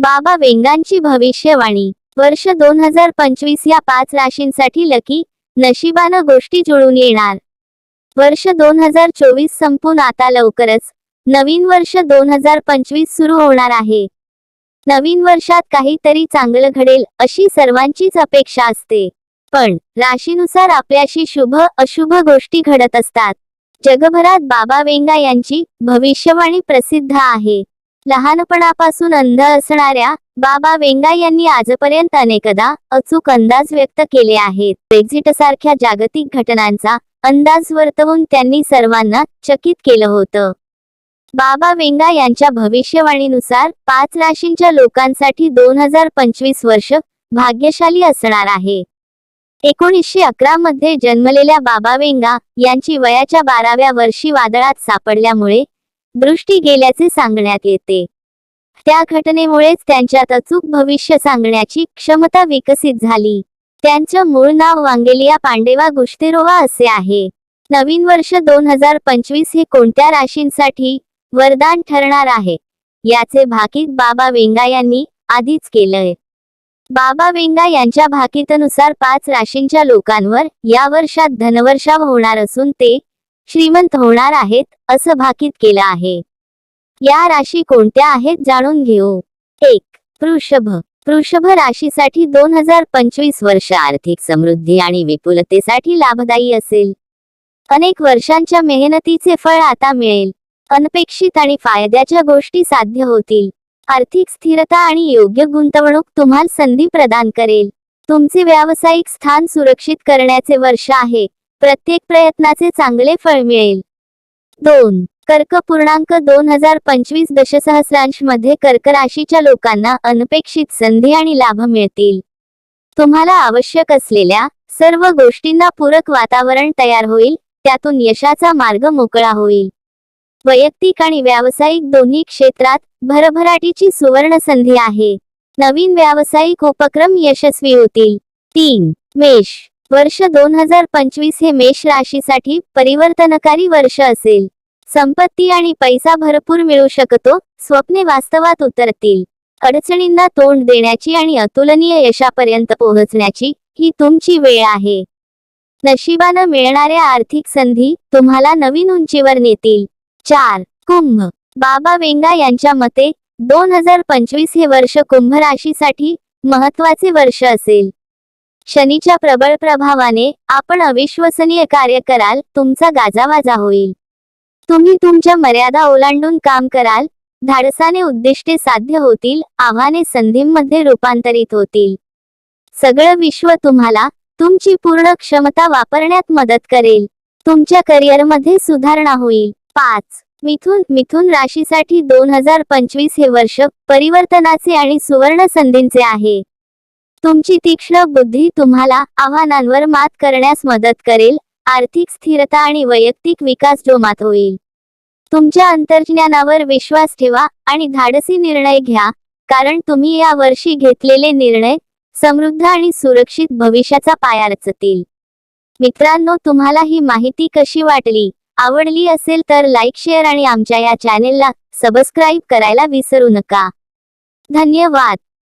बाबा वेंगांची भविष्यवाणी. वर्ष दोन हजार पंचवीस या पाच राशींसाठी लकी नशिबानं गोष्टी जुळून येणार. वर्ष दोन हजार चोवीस संपून आता लवकरच नवीन वर्ष दोन हजार पंचवीस सुरू होणार आहे. नवीन वर्षात काहीतरी चांगलं घडेल अशी सर्वांचीच अपेक्षा असते. पण राशीनुसार आपल्याशी शुभ अशुभ गोष्टी घडत असतात. जगभरात बाबा वेंगा यांची भविष्यवाणी प्रसिद्ध आहे. लहानपणापासून अंध असणाऱ्या बाबा वेंगा यांनी आजपर्यंत अनेकदा अचूक अंदाज व्यक्त केले आहेत. ब्रेक्झिट सारख्या जागतिक घटनांचा अंदाज वर्तवून त्यांनी सर्वांना चकित केलं होतं. बाबा वेंगा यांच्या भविष्यवाणीनुसार पाच राशींच्या लोकांसाठी दोन हजार पंचवीस वर्ष भाग्यशाली असणार आहे. एकोणीसशे अकरा मध्ये जन्मलेल्या बाबा वेंगा यांची वयाच्या बाराव्या वर्षी वादळात सापडल्यामुळे दृष्टी गेल्याचे सांगण्यात येते. त्या घटनेमुळेच त्यांच्यात अचूक भविष्य सांगण्याची क्षमता विकसित झाली. त्यांचं मूळ नाव वांगेलिया पांडेवा गुश्तेरोवा असे आहे. नवीन वर्ष दोन हजार पंचवीस हे कोणत्या राशींसाठी वरदान ठरणार आहे? याचे भाकीत बाबा वेंगा यांनी आधीच केलंय. बाबा वेंगा यांच्या भाकीतनुसार पाच राशींच्या लोकांवर या वर्षात धनवर्षाव होणार असून ते श्रीमंत होणार आहेत असं भाकीत केलं आहे. या राशी कोणत्या आहेत जाणून घेऊ. एक वृषभ. वृषभ राशीसाठी दोन हजार पंचवीस वर्ष आर्थिक समृद्धी आणि विपुलतेसाठी लाभदायी असेल. अनेक वर्षांच्या मेहनतीचे फळ आता मिळेल. अनपेक्षित आणि फायद्याच्या गोष्टी साध्य होतील. आर्थिक स्थिरता आणि योग्य गुंतवणूक तुम्हाला संधी प्रदान करेल. तुमचे व्यावसायिक स्थान सुरक्षित करण्याचे वर्ष आहे. प्रत्येक प्रयत्नाचे चांगले फळ मिळेल. दोन कर्क पूर्णांक दोन हजार पंचवीस दशसहस्रांशमध्ये कर्क राशीच्या लोकांना अनपेक्षित संधी आणि लाभ मिळतील. तुम्हाला आवश्यक असलेल्या सर्व गोष्टींना पूरक वातावरण तयार होईल त्यातून यशाचा मार्ग मोकळा होईल. वैयक्तिक आणि व्यावसायिक दोन्ही क्षेत्रात भरभराटीची सुवर्ण संधी आहे. नवीन व्यावसायिक उपक्रम यशस्वी होतील. तीन मेष वर्ष दोन हजार पंचवीस हे मेष राशीसाठी परिवर्तनकारी वर्ष असेल. संपत्ती आणि पैसा भरपूर मिळू शकतो स्वप्ने वास्तवात उतरतील. अडचणींना तोंड देण्याची आणि अतुलनीय यशापर्यंत पोहोचण्याची ही तुमची वेळ आहे. नशिबानं मिळणाऱ्या आर्थिक संधी तुम्हाला नवीन उंचीवर नेतील. चार कुंभ. बाबा वेंगा यांच्या मते दोन हजार पंचवीस हे वर्ष कुंभ राशीसाठी महत्त्वाचे वर्ष असेल. शनीच्या प्रबळ प्रभावाने आपण अविश्वसनीय कार्य कराल तुमचा गाजावाजा होईल. तुम्ही तुमच्या मर्यादा ओलांडून काम कराल धाडसाने उद्दिष्टे साध्य होतील आव्हाने संधींमध्ये रूपांतरित होतील. सगळं विश्व तुम्हाला तुमची पूर्ण क्षमता वापरण्यात मदत करेल. तुमच्या करिअरमध्ये सुधारणा होईल. पाच. मिथुन मिथुन राशीसाठी दोन हजार पंचवीस हे वर्ष परिवर्तनाचे आणि सुवर्ण संधींचे आहे. तुमची तीक्ष्ण बुद्धी तुम्हाला आव्हानांवर मात करण्यास मदत करेल आर्थिक स्थिरता आणि वैयक्तिक विकास जोमात होईल. तुमच्या अंतर्ज्ञानावर विश्वास ठेवा आणि धाडसी निर्णय घ्या कारण तुम्ही या वर्षी घेतलेले निर्णय समृद्ध आणि सुरक्षित भविष्याचा पाया रचतील. मित्रांनो तुम्हाला ही माहिती कशी वाटली? आवडली असेल तर लाईक शेअर आणि आमच्या या चॅनेलला सबस्क्राईब करायला विसरू नका. धन्यवाद!